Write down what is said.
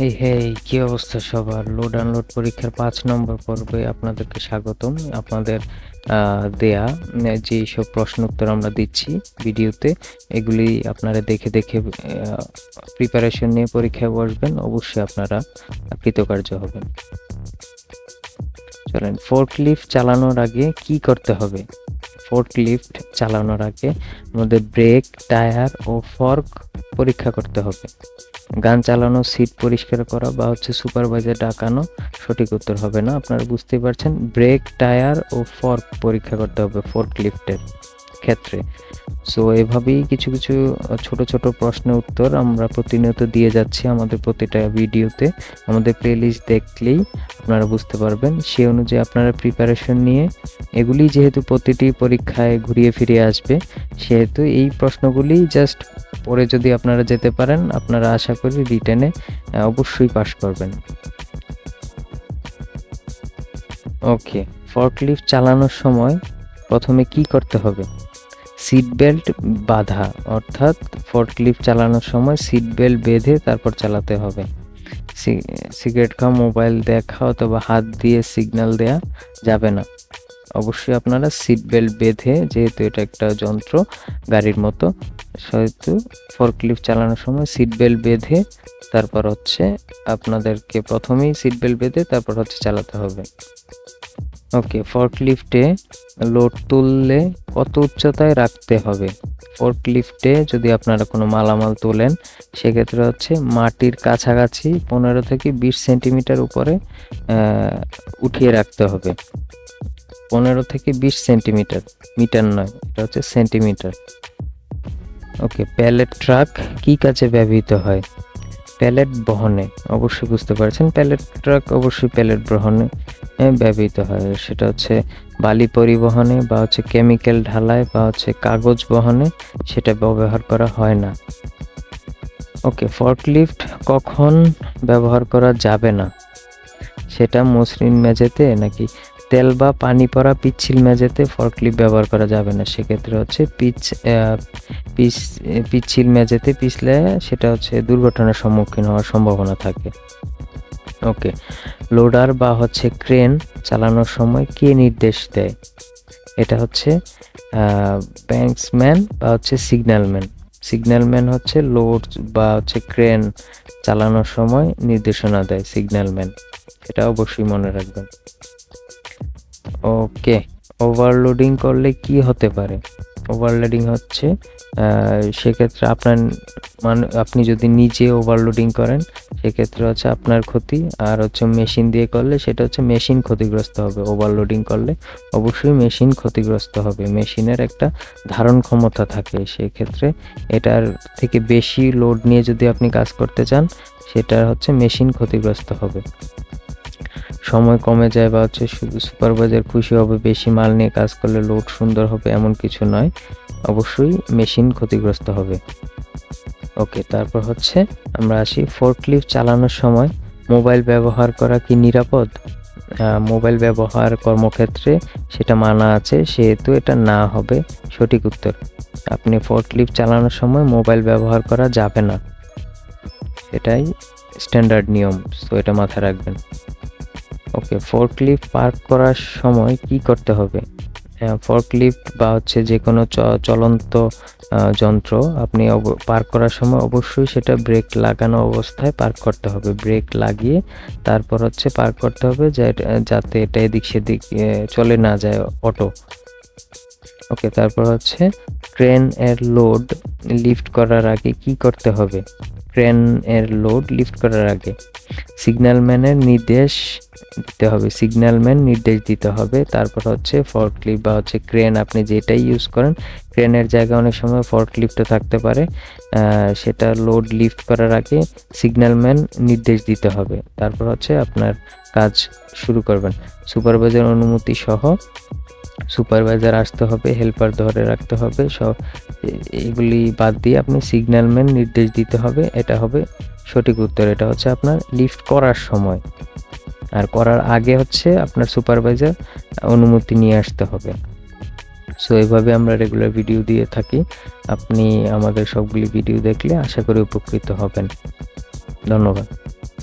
হেই হেই কি অবস্থা সবার? লোড আনলোড পরীক্ষার পাঁচ নম্বর পর্বে আপনাদেরকে স্বাগতম। আপনাদের দেয়া যে সব প্রশ্ন উত্তর আমরা দিচ্ছি ভিডিওতে, এগুলি আপনারা দেখে দেখে প্রিপারেশন নিয়ে পরীক্ষায় বসবেন। অবশ্যই আপনারা কৃতকার্য হবেন। চলেন ফোর্ক লিফট চালানোর আগে কি করতে হবে? ফোর্ক লিফট চালানোর আগে আমাদের ব্রেক টায়ার ও ফর্ক পরীক্ষা করতে হবে। গান চালানো সিট পরিষ্কার করা বা হচ্ছে সুপারভাইজার ডাকানো সঠিক উত্তর হবে না। আপনারা বুঝতেই পারছেন ব্রেক টায়ার ও ফর্ক পরীক্ষা করতে হবে ফোর্ক লিফটের ক্ষেত্রে। সো এভাবেই কিছু কিছু ছোট ছোট প্রশ্নের উত্তর আমরা প্রতিনিয়ত দিয়ে যাচ্ছি আমাদের প্রতিটা ভিডিওতে। আমাদের প্লেলিস্ট দেখলেই আপনারা বুঝতে পারবেন। সেই অনুযায়ী আপনারা প্রিপারেশন নিয়ে এগুলি যেহেতু প্রতিটি পরীক্ষায় ঘুরিয়ে ফিরে আসবে, সেহেতু এই প্রশ্নগুলি জাস্ট পরে যদি আপনারা যেতে পারেন, আপনারা আশা করি রিটেনে অবশ্যই পাশ করবেন। ওকে ফর্কলিফট চালানোর সময় প্রথমে কি করতে হবে? সিট বেল্ট বাঁধা, অর্থাৎ ফর্কলিফট চালানোর সময় সিট বেল্ট বেঁধে তারপর চালাতে হবে। সিগারেট খাওয়া মোবাইল দেখা অথবা হাত দিয়ে সিগন্যাল দেয়া যাবে না। অবশ্যই আপনারা সিট বেল্ট বেঁধে, যেহেতু এটা একটা যন্ত্র গাড়ির মতো, সেহেতু ফর্কলিফট চালানোর সময় সিট বেল্ট বেঁধে তারপর হচ্ছে আপনাদেরকে প্রথমেই সিট বেল্ট বেঁধে তারপর হচ্ছে চালাতে হবে। ওকে ফর্কলিফটে লোড তুললে কত উচ্চতায় রাখতে হবে? ফর্কলিফটে যদি আপনারা কোনো মালামাল তোলেন, সেক্ষেত্রে হচ্ছে মাটির কাছাকাছি পনেরো থেকে বিশ সেন্টিমিটার উপরে উঠিয়ে রাখতে হবে। পনেরো থেকে বিশ সেন্টিমিটার, মিটার নয়, এটা হচ্ছে সেন্টিমিটার। ওকে প্যালেট ট্রাক কি কাজে ব্যবহৃত হয়? প্যালেট বহনে। অবশ্যই বুঝতে পারছেন, প্যালেট ট্রাক অবশ্যই প্যালেট বহনে ব্যবহৃত হয়। সেটা হচ্ছে বালি পরিবহনে বা হচ্ছে কেমিক্যাল ঢালাই বা হচ্ছে কাগজ বহনে, সেটা ব্যবহার করা হয় না। ওকে, ফর্কলিফট কখন ব্যবহার করা যাবে না? সেটা মসৃণ মেঝেতে নাকি তেল বা পানি পড়া পিচ্ছিল মেঝেতে ফর্কলিফট ব্যবহার করা যাবে না। সেক্ষেত্রে হচ্ছে পিচ পিচ, পিচ্ছিল মেঝেতে পিছলে সেটা হচ্ছে দুর্ঘটনার সম্মুখীন হওয়ার সম্ভাবনা থাকে। ওকে, লোডার বা হচ্ছে ক্রেন চালানোর সময় কে নির্দেশ দেয়? এটা হচ্ছে ব্যাংকসম্যান বা হচ্ছে সিগন্যালম্যান। সিগন্যালম্যান হচ্ছে লোড বা হচ্ছে ক্রেন চালানোর সময় নির্দেশনা দেয় সিগন্যালম্যান। এটা অবশ্যই মনে রাখবেন। ওকে ওভারলোডিং করলে কি হতে পারে? ওভারলোডিং হচ্ছে সেক্ষেত্রে আপনার মানে আপনি যদি নিজে ওভারলোডিং করেন, সেক্ষেত্রে হচ্ছে আপনার ক্ষতি। আর হচ্ছে মেশিন দিয়ে করলে সেটা হচ্ছে মেশিন ক্ষতিগ্রস্ত হবে। ওভারলোডিং করলে অবশ্যই মেশিন ক্ষতিগ্রস্ত হবে। মেশিনের একটা ধারণ ক্ষমতা থাকে। সেক্ষেত্রে এটার থেকে বেশি লোড নিয়ে যদি আপনি কাজ করতে চান, সেটা হচ্ছে মেশিন ক্ষতিগ্রস্ত হবে। সময় কমে যায় বা হচ্ছে সুপারভাইজার খুশি হবে, বেশি মাল নিয়ে কাজ করলে লোড সুন্দর হবে এমন কিছু নয়। অবশ্যই মেশিন ক্ষতিগ্রস্ত হবে। ওকে তারপর হচ্ছে আমরা আসি ফোর্কলিফট চালানোর সময়। মোবাইল ব্যবহার করা কি নিরাপদ? মোবাইল ব্যবহার কর্মক্ষেত্রে সেটা মানা আছে, সেহেতু এটা না হবে। সঠিক উত্তর, আপনি ফোর্কলিফট চালানোর সময় মোবাইল ব্যবহার করা যাবে না। এটাই স্ট্যান্ডার্ড নিয়ম তো এটা মাথায় রাখবেন। ওকে ফোর্কলিফট পার্ক করার সময় কি করতে হবে? ফোর্কলিফট বা হচ্ছে যে কোনো চলন্ত যন্ত্র আপনি পার্ক করার সময় অবশ্যই সেটা ব্রেক লাগানো অবস্থায় পার্ক করতে হবে। ব্রেক লাগিয়ে তারপর হচ্ছে পার্ক করতে হবে যাতে এটা এদিক সেদিক চলে না যায় অটো ওকে, তারপর হচ্ছে ক্রেন এর লোড লিফট করার আগে কি করতে হবে? ক্রেন এর লোড লিফট করার আগে সিগন্যালম্যানের নির্দেশ দিতে হবে। সিগন্যালম্যান নির্দেশ দিতে হবে। তারপর হচ্ছে ফর্কলিফট বা হচ্ছে ক্রেন আপনি যেটাই ইউজ করেন, ক্রেনের জায়গায় অনেক সময় ফর্কলিফটও থাকতে পারে। সেটা লোড লিফট করার আগে সিগন্যালম্যান নির্দেশ দিতে হবে। তারপর হচ্ছে আপনার কাজ শুরু করবেন। সুপারভাইজার অনুমতি সহ সুপারভাইজার আসতে হবে হেল্পার ধরে রাখতে হবে, সব এগুলি বাদ দিয়ে আপনি সিগন্যালম্যান নির্দেশ দিতে হবে, এটা হবে সঠিক উত্তর, এটা হচ্ছে আপনার লিফট করার সময়। আর করার আগে হচ্ছে আপনার সুপারভাইজার অনুমতি নিয়ে আসতে হবে। সো এভাবে আমরা রেগুলার ভিডিও দিয়ে থাকি। আপনি আমাদের সবগুলি ভিডিও দেখলে আশা করি উপকৃত হবেন। ধন্যবাদ।